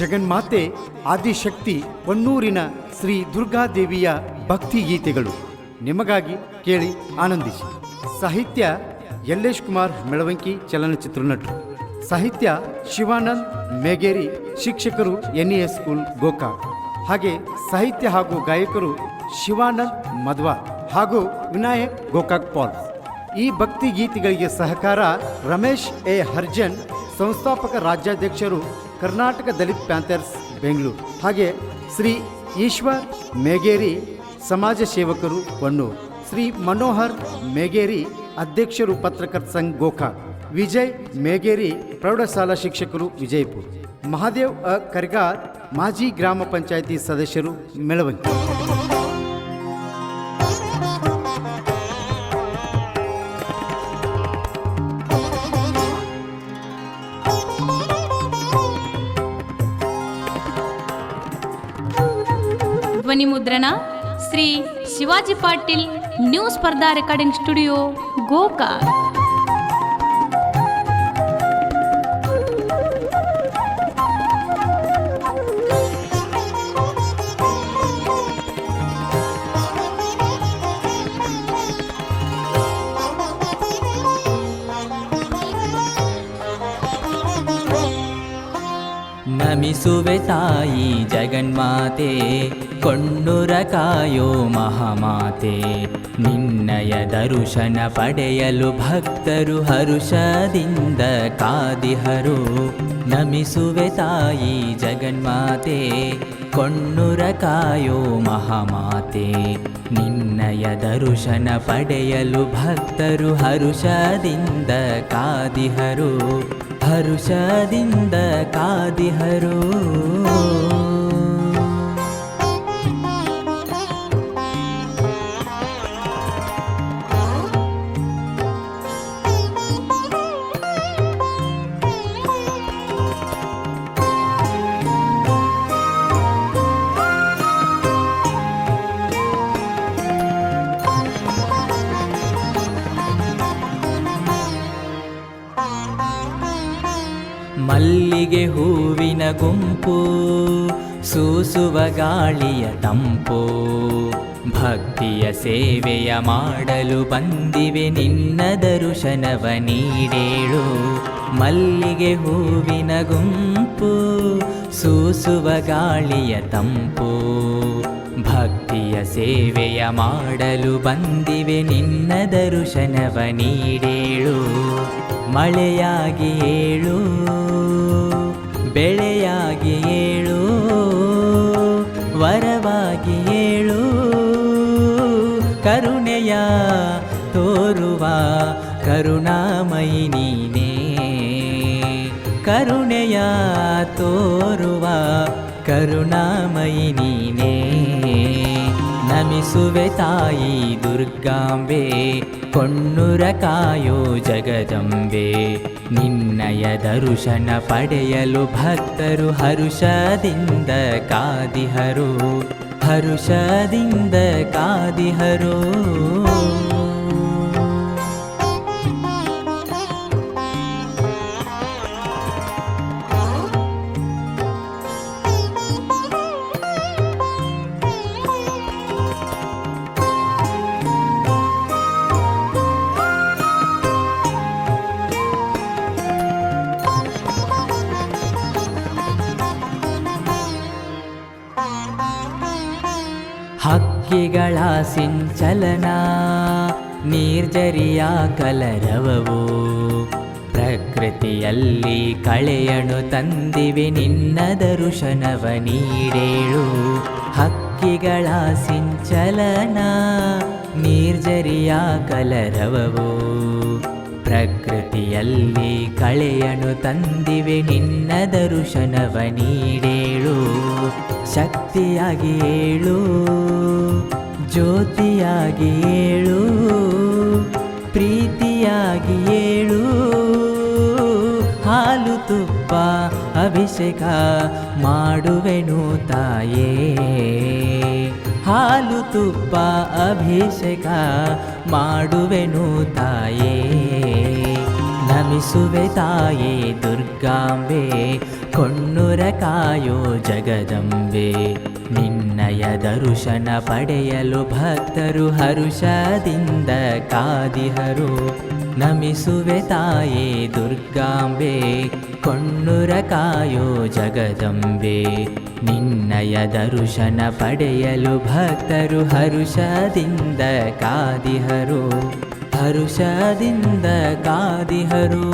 ಜಗನ್ಮಾತೆ ಆದಿಶಕ್ತಿ ಹೊನ್ನೂರಿನ ಶ್ರೀ ದುರ್ಗಾದೇವಿಯ ಭಕ್ತಿ ಗೀತೆಗಳು. ನಿಮಗಾಗಿ ಕೇಳಿ ಆನಂದಿಸಿ. ಸಾಹಿತ್ಯ ಯಲ್ಲೇಶ್ ಕುಮಾರ್ ಮೆಳವಂಕಿ ಚಲನಚಿತ್ರ ನಟರು. ಸಾಹಿತ್ಯ ಶಿವಾನಂದ್ ಮೇಗೇರಿ ಶಿಕ್ಷಕರು ಎನ್ ಎಸ್ ಸ್ಕೂಲ್ ಗೋಕಾಕ್. ಹಾಗೆ ಸಾಹಿತ್ಯ ಹಾಗೂ ಗಾಯಕರು ಶಿವಾನಂದ್ ಮಧ್ವಾ ಹಾಗೂ ವಿನಾಯಕ್ ಗೋಕಾಕ್ ಪಾಲ್. ಈ ಭಕ್ತಿ ಗೀತೆಗಳಿಗೆ ಸಹಕಾರ ರಮೇಶ್ ಎ ಹರ್ಜನ್, ಸಂಸ್ಥಾಪಕ ರಾಜ್ಯಾಧ್ಯಕ್ಷರು ಕರ್ನಾಟಕ ದಲಿತ್ ಪ್ಯಾಂಥರ್ಸ್ ಬೆಂಗಳೂರು. ಹಾಗೆ ಶ್ರೀ ಈಶ್ವರ್ ಮೇಗೇರಿ ಸಮಾಜ ಸೇವಕರು ಕೊಣ್ಣೂರು ಶ್ರೀ ಮನೋಹರ್ ಮೇಗೇರಿ ಅಧ್ಯಕ್ಷರು ಪತ್ರಕರ್ತ ಸಂಘ ಗೋಖಾ ವಿಜಯ್ ಮೇಗೇರಿ ಪ್ರೌಢಶಾಲಾ ಶಿಕ್ಷಕರು ವಿಜಯಪುರ. ಮಹಾದೇವ್ ಅ ಕರ್ಗಾರ್ ಮಾಜಿ ಗ್ರಾಮ ಪಂಚಾಯಿತಿ ಸದಸ್ಯರು ಮೆಳವಂಕಿ. ಧ್ವನಿ ಮುದ್ರಣ Shri Shivaji Patil new Spardha recording studio ಗೋಕಾ ನಮಿಸುವೆ ತಾಯಿ ಜಗನ್ಮಾತೆ ಕೊಂಡುರ ಕಾಯೋ ಮಹಾಮಾತೆ. ನಿನ್ನಯ ದರುಶನ ಪಡೆಯಲು ಭಕ್ತರು ಹರುಷದಿಂದ ಕಾದಿಹರು. ನಮಿಸುವೆ ತಾಯಿ ಜಗನ್ಮಾತೆ, ಕೊಣ್ಣುರ ಕಾಯೋ ಮಹಾಮಾತೆ. ನಿನ್ನಯ ದರುಶನ ಪಡೆಯಲು ಭಕ್ತರು ಹರುಷದಿಂದ ಕಾದಿಹರು. ಹರುಷದಿಂದ ಕಾದಿಹರು ಮಲ್ಲಿಗೆ ಹೂವಿನ ಗುಂಪು, ಸೂಸುವ ಗಾಳಿಯ ತಂಪು. ಭಕ್ತಿಯ ಸೇವೆಯ ಮಾಡಲು ಬಂದಿವೆ ನಿನ್ನ ದರುಶನವ ನೀಡೇಳು. ಮಲ್ಲಿಗೆ ಹೂವಿನ ಗುಂಪು, ಸೂಸುವ ಗಾಳಿಯ ತಂಪು. ಭಕ್ತಿಯ ಸೇವೆಯ ಮಾಡಲು ಬಂದಿವೆ ನಿನ್ನ ದರುಶನವ ನೀಡೇಳು. ಮಳೆಯಾಗಿ ಏಳು ಬೆಳೆಯಾಗಿ ಏಳು ವರವಾಗಿ ಏಳು ಕರುಣೆಯ ತೋರುವ ಕರುಣಾಮಯಿ ನೀನೇ. ಕರುಣೆಯ ತೋರುವ ಕರುಣಾಮಯಿ ನೀನೇ. ನಮಿಸುವೆ ತಾಯಿ ದುರ್ಗಾಂಬೆ ಕೊಣ್ಣುರ ಕಾಯೋ ಜಗದಂಬೆ. ನಿನ್ನಯ ದರುಶನ ಪಡೆಯಲು ಭಕ್ತರು ಹರುಷದಿಂದ ಕಾದಿಹರು ಹರುಷದಿಂದ ಕಾದಿಹರು. ಹಕ್ಕಿಗಳ ಸಿಂಚಲನ ನೀರ್ಜರಿಯ ಕಲರವವು. ಪ್ರಕೃತಿಯಲ್ಲಿ ಕಳೆಯಣು ತಂದಿವೆ ನಿನ್ನ ದರುಶನವ ನೀಡೇಳು. ಹಕ್ಕಿಗಳ ಸಿಂಚಲನ ನೀರ್ಜರಿಯ ಕಲರವವು. ಪ್ರಕೃತಿಯಲ್ಲಿ ಕಳೆಯಣು ತಂದಿವೆ ನಿನ್ನ ದರುಶನವ ನೀಡೇಳು. ಶಕ್ತಿಯಾಗಿ ಏಳು. ಜ್ಯೋತಿಯಾಗಿ ಏಳು, ಪ್ರೀತಿಯಾಗಿ ಏಳು, ಹಾಲು ತುಪ್ಪ, ಅಭಿಷೇಕ ಮಾಡುವೆನು ತಾಯೇ. ಹಾಲು ತುಪ್ಪ, ಅಭಿಷೇಕ ಮಾಡುವೆನು ತಾಯೇ. ನಮಿಸುವೆ ತಾಯೇ ದುರ್ಗಾಂಬೆ, ಕೊಣ್ಣುರ ಕಾಯೋ ಜಗದಂಬೆ ನಿನ್ನಯ ದರ್ಶನ ಪಡೆಯಲು ಭಕ್ತರು ಹರುಷದಿಂದ ಕಾದಿಹರು. ನಮಿಸುವೆ ತಾಯೇ ದುರ್ಗಾಂಬೆ, ಕೊಣ್ಣುರ ಕಾಯೋ ಜಗದಂಬೆ. ನಿನ್ನಯ ದರ್ಶನ ಪಡೆಯಲು ಭಕ್ತರು ಹರುಷದಿಂದ ಕಾದಿಹರು. ಹರುಷದಿಂದ ಕಾದಿಹರು.